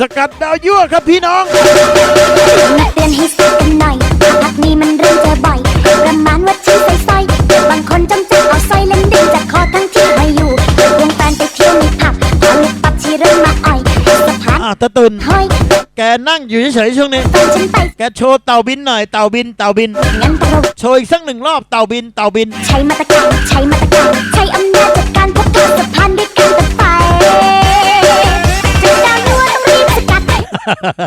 สกัดดาวยั่วครับพี่น้องมาเตือนให้ทราบกันหน่อยพักนี้มันเริ่มเจอบ่อยประมาณว่าชื่อใส่สร้อยบางคนจำจะเอาสร้อยเล่นดึงจากคอทั้งที่ไม่อยู่วงแฟนไปเที่ยวในผับพอลึกปับชีเริ่มมาอ่อยสะพานอะตะตุนห้อยแกนั่งอยู่เฉยๆช่วงนี้ แฟนฉันไปแกโชว์เต่าบินหน่อยเต่าบินเต่าบิน งั้นต้องระวังโชว์อีกสักหนึ่งรอบเต่าบินเต่าบิน ใช้มาตรการใช้มาตรการใช้อำนาจ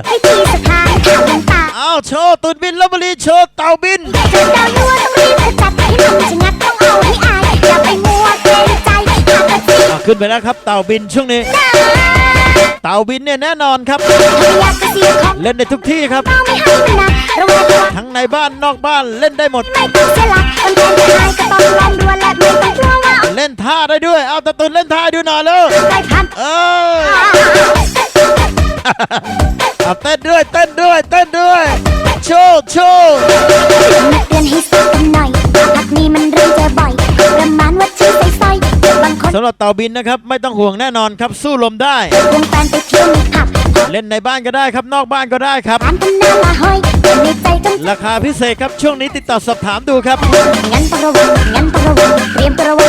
ให้ที่สะพานข่าวต่างอ้าวโชว์ตุนบินลบบุรีโชว์เต่าบินเจอดาวยั่วต้องรีบสกัดให้มันชะงักต้องเอาให้อายอย่าไปมัวเกรงใจหากกระซิบอะขึ้นไปแล้วครับเต่าบินช่วงนี้เต่าบินเนี่ยแน่นอนครับอยากจะเสียของเล่นได้ทุกที่ครับ เราไม่ให้มันนะระวังระวังทั้งในบ้านนอกบ้านเล่นได้หมด ไม่ต้องเสียหลักคนแทนจะอายก็ต้องลองดูและไม่ต้องกลัวว่าเอาเล่นท่าได้ด้วย เอาตะตุนเล่นท่าให้ดูหน่อยเลยใจพัน เออ เอาเต้นด้วยเต้นด้วยเต้นด้วยโชว์โชว์มาเตือนให้ทราบกันหน่อยพักนี้มันเริ่มเจอบ่อยประมาณว่าชื่อใส่สร้อยบางคนสำหรับเต่าบินนะครับ ไม่ต้องห่วงแน่นอนครับ สู้ลมได้วงแฟนไปเที่ยวในผับเล่นในบ้านก็ได้ครับนอกบ้านก็ได้ครับร้านตำนานละห้อยแต่ในใจจงราคาพิเศษครับช่วงนี้ติดต่อสอบถามดูครับงั้นต้องระวังงั้นต้องระวังเตรียมตัวระวังตัวเช็คตัง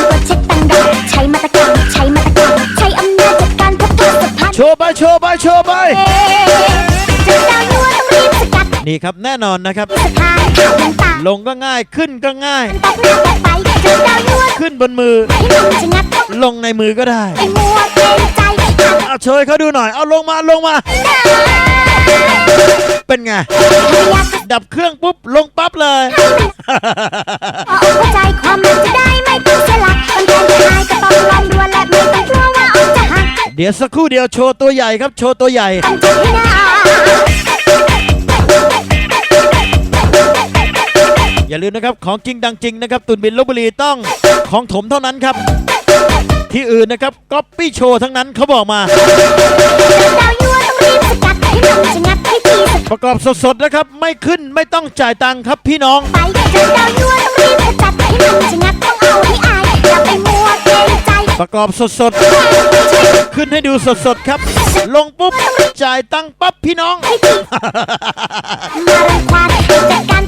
ว์ไปโชว์ไปโชว์ไปเจอดาวยั่วต้องรีบสกัดนี่ครับแน่นอนนะครับสะพานข่าวต่างลงก็ง่ายขึ้นก็ง่ายๆตัดหน้าตัดไปเจอดาวยั่วขึ้นบนมือให้มันชะงักต้องลงในมือก็ได้ไอ้มัวเกรงใจหากเอาโชว์ให้เขาดูหน่อย เอาลงมาลงมา เป็นไงอยากจะดับเครื่องปุ๊บ ลงปั๊บเลย ดี๋ยวสักครู่เดียวโชว์ตัวใหญ่ครับ โชว์ตัวใหญ่ตั้งใจให้ได้อย่าลืมนะครับ ของจริงดังจริงนะครับ ตุนบินลบบุรีต้องของถมเท่านั้นครับ ที่อื่นนะครับก๊อปปี้โชว์ทั้งนั้นเขาบอกมาดาวยั่วต้องรีบสกัดให้มันชะงักให้ทีสประกอบสดๆนะครับ ไม่ขึ้นไม่ต้องจ่ายตังค์ครับพี่น้องไปเจอดาวยั่วต้องรีบสกัดให้มันชะงักต้องเอาให้อายอย่าไปมัวเกรงใจ ประกอบสดๆ ขึ้นให้ดูสดๆครับ ลงปุ๊บ จ่ายตั้งปั๊บพี่น้อง มารังควานจัดการ